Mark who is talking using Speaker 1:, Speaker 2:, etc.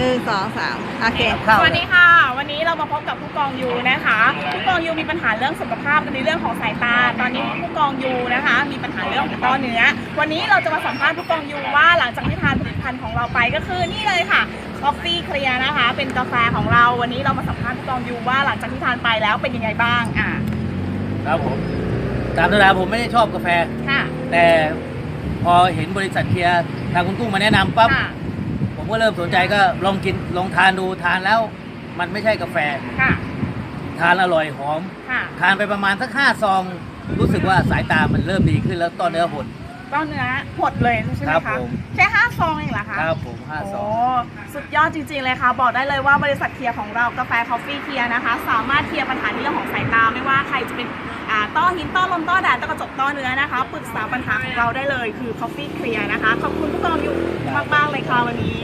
Speaker 1: นึ่งสองสามโอเค
Speaker 2: ข้าว
Speaker 3: สวัสดีค่ะ วันนี้เรามาพบกับผู้กองยูนะคะผู้กองยูมีปัญหาเรื่องสุขภาพในเรื่องของสายตา ตอนนี้ผู้กองยูนะคะ มีปัญหาเรื่องของต้อเนื้อ วันนี้เราจะมาสัมภาษณ์ผู้กองยูว่าหลังจากที่ทานผลิตภัณฑ์ของเราไปก็คือนี่เลยค่ะ Coffee Clear นะคะ เป็นกาแฟของเราวันนี้เรามาสัมภาษณ์ผู้กองยูว่าหลังจากที่ทานไปแล้วเป็นยังไงบ้างอะ
Speaker 2: ครับผมตามธรรมดาผมไม่ได้ชอบกาแฟ
Speaker 3: ค่ะ
Speaker 2: แต่พอเห็นบริษัทเคลียร์ทางคุณกุ้งมาแนะนำปั๊บ
Speaker 3: ค่ะ
Speaker 2: ผม ก็เริ่มสนใจก็ลองกินลองทานดูทานแล้ว มันไม่ใช่กาแฟ
Speaker 3: ค่ะ
Speaker 2: ทานอร่อยหอม
Speaker 3: ค่ะ
Speaker 2: ทานไปประมาณสักห้าซอง รู้สึกว่าสายตามันเริ่มดีขึ้นแล้วต้อนเนื้อหด
Speaker 3: ต้อเนื้อหดเลยใช่ไหม
Speaker 2: ครับ
Speaker 3: คะ
Speaker 2: ผม
Speaker 3: แค่ห้าซองเองเหรอคะ
Speaker 2: ครับผมห้าซ
Speaker 3: โอ้
Speaker 2: อง
Speaker 3: สุดยอดจริงๆเลยค่ะ บอกได้เลยว่าบริษัทเคลียร์ของเรากาแฟคอฟฟี่เคลียร์นะคะ สามารถเคลียร์ปัญหาในเรื่องของสายตาไม่ว่าใครจะเป็นอ่าต้อหินต้อลมต้อแดดต้อกระจกต้อเนื้อนะคะปรึกษาปัญหาของเราได้เลยคือคอฟฟี่เคลียร์นะคะขอบคุณผู้กองอยู่มากๆเลยค่ะวันนี้